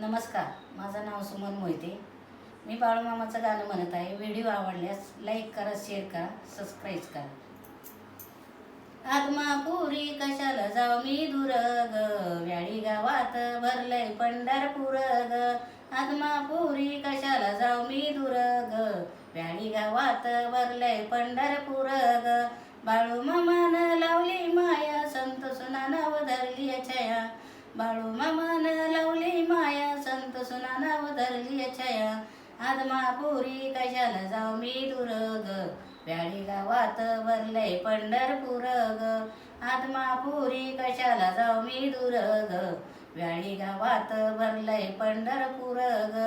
नमस्कार माझं नाव सुमन मोहिते. मी बाळूमामाचं गाणं म्हणत आहे. व्हिडिओ आवडल्यास लाईक करा शेअर करा सबस्क्राईब करा. आत्मापुरी कशाला जाऊ मी दूर ग व्याळी गावात भरलंय पंढरपूर ग. आत्मापुरी कशाला जाऊ मी दूर ग व्याळी गावात भरलंय पंढरपूर ग. बाळू मामान लावली माया संत सुनानाव धरली छया. बाळू मामान संत सुनानाव धरली छया आदमापुरी कशाला जाऊ मी दूर ग व्याळी गावात भरलंय पंढरपूर ग आदमापुरी कशाला जाऊ मी दूर ग व्याळी गावात भरलंय पंढरपूर ग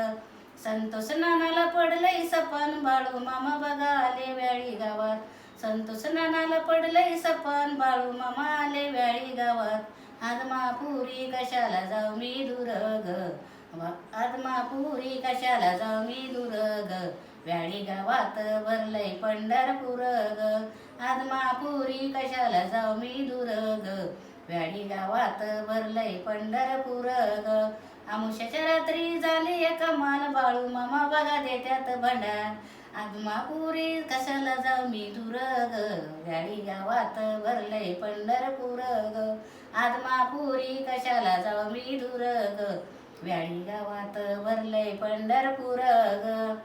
संतोष नानाला पडलंय सपन. बाळू मामा बघा आले व्याळी गावात. संतोष नानाला पडलंय सपन. बाळू मामा आले व्याळी गावात. आदमापुरी कशाला जाऊ मी दूर ग आदमापुरी कशाला जाऊ मी दूर ग व्याळी गावात भरलंय पंढरपूर ग. आदमापुरी कशाला जाऊ मी दूर ग व्याळी गावात भरलंय पंढरपूर ग. आमुष्याच्या रात्री झाली एक माल बाळू. मामा बघा देत्यात भंडार आदमापुरी कशाला जाऊ मी दूर ग व्याळी गावात भरलंय पंढरपूर ग. आदमापुरी कशाला जाऊ मी दूर ग व्याळी गावात भरलंय पंढरपूर ग.